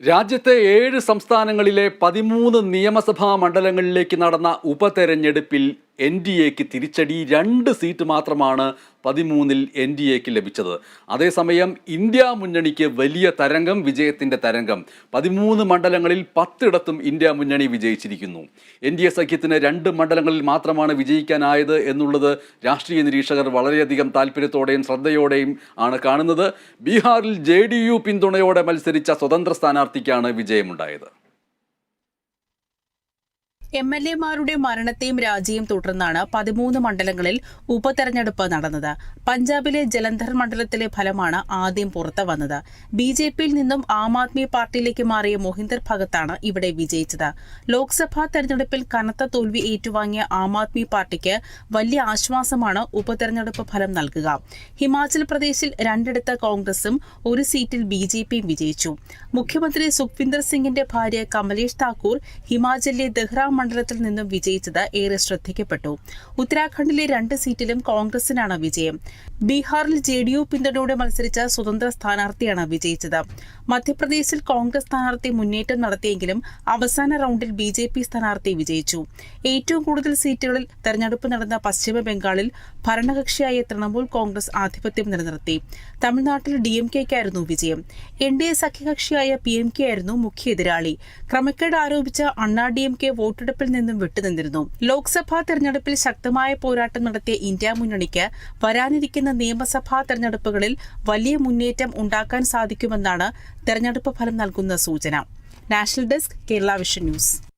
രാജ്യത്തെ ഏഴ് സംസ്ഥാനങ്ങളിലെ പതിമൂന്ന് നിയമസഭാ മണ്ഡലങ്ങളിലേക്ക് നടന്ന ഉപതെരഞ്ഞെടുപ്പിൽ എൻ ഡി എക്ക് തിരിച്ചടി രണ്ട് സീറ്റ് മാത്രമാണ് പതിമൂന്നിൽ എൻ ഡി എക്ക് ലഭിച്ചത്. അതേസമയം ഇന്ത്യ മുന്നണിക്ക് വലിയ തരംഗം വിജയത്തിന്റെ തരംഗം. പതിമൂന്ന് മണ്ഡലങ്ങളിൽ പത്തിടത്തും ഇന്ത്യ മുന്നണി വിജയിച്ചിരിക്കുന്നു. എൻ ഡി എ സഖ്യത്തിന് രണ്ട് മണ്ഡലങ്ങളിൽ മാത്രമാണ് വിജയിക്കാനായത് എന്നുള്ളത് രാഷ്ട്രീയ നിരീക്ഷകർ വളരെയധികം താല്പര്യത്തോടെയും ശ്രദ്ധയോടെയും ആണ് കാണുന്നത്. ബീഹാറിൽ ജെ ഡി യു പിന്തുണയോടെ മത്സരിച്ച സ്വതന്ത്ര സ്ഥാനാർത്ഥിക്കാണ് വിജയമുണ്ടായത്. എം എൽ എമാരുടെ മരണത്തെയും രാജിയും തുടർന്നാണ് പതിമൂന്ന് മണ്ഡലങ്ങളിൽ ഉപതെരഞ്ഞെടുപ്പ് നടന്നത്. പഞ്ചാബിലെ ജലന്ധർ മണ്ഡലത്തിലെ ഫലമാണ് ആദ്യം പുറത്തു വന്നത്. ബി ജെ പിയിൽ നിന്നും ആം ആദ്മി പാർട്ടിയിലേക്ക് മാറിയ മോഹിന്ദർ ഭഗത്താണ് ഇവിടെ വിജയിച്ചത്. ലോക്സഭാ തെരഞ്ഞെടുപ്പിൽ കനത്ത തോൽവി ഏറ്റുവാങ്ങിയ ആം ആദ്മി പാർട്ടിക്ക് വലിയ ആശ്വാസമാണ് ഉപതെരഞ്ഞെടുപ്പ് ഫലം നൽകുക. ഹിമാചൽ പ്രദേശിൽ രണ്ടിടത്ത് കോൺഗ്രസും ഒരു സീറ്റിൽ ബി ജെ പിയും വിജയിച്ചു. മുഖ്യമന്ത്രി സുഖ്വിന്ദർ സിംഗിന്റെ ഭാര്യ കമലേഷ് താക്കൂർ ഹിമാചലിലെ ദഹ്റ മണ്ഡലത്തിൽ നിന്നും വിജയിച്ചത് ഏറെ ശ്രദ്ധിക്കപ്പെട്ടു. ഉത്തരാഖണ്ഡിലെ രണ്ട് സീറ്റിലും കോൺഗ്രസിനാണ് വിജയം. ബീഹാറിൽ ജെ ഡി യു പിന്തുണയോടെ മത്സരിച്ച സ്വതന്ത്ര സ്ഥാനാർത്ഥിയാണ് വിജയിച്ചത്. മധ്യപ്രദേശിൽ കോൺഗ്രസ് സ്ഥാനാർത്ഥി മുന്നേറ്റം നടത്തിയെങ്കിലും അവസാന റൌണ്ടിൽ ബി ജെ പി സ്ഥാനാർത്ഥി വിജയിച്ചു. ഏറ്റവും കൂടുതൽ സീറ്റുകളിൽ തെരഞ്ഞെടുപ്പ് നടന്ന പശ്ചിമ ബംഗാളിൽ ഭരണകക്ഷിയായ തൃണമൂൽ കോൺഗ്രസ് ആധിപത്യം നിലനിർത്തി. തമിഴ്നാട്ടിൽ ഡി എം കെക്കായിരുന്നു വിജയം. എൻ ഡി എ സഖ്യകക്ഷിയായ പി എം കെ ആയിരുന്നു മുഖ്യ എതിരാളി. ക്രമക്കേട് ആരോപിച്ച അണ്ണാ ഡി എം കെ വോട്ടെടുപ്പിൽ നിന്നും വിട്ടുനിന്നിരുന്നു. ലോക്സഭാ തെരഞ്ഞെടുപ്പിൽ ശക്തമായ പോരാട്ടം നടത്തിയ ഇന്ത്യ മുന്നണിക്ക് വരാനിരിക്കുന്ന നിയമസഭാ തെരഞ്ഞെടുപ്പുകളിൽ വലിയ മുന്നേറ്റം ഉണ്ടാക്കാൻ സാധിക്കുമെന്നാണ് തെരഞ്ഞെടുപ്പ് ഫലം നൽകുന്ന സൂചന. National desk Kerala vision news.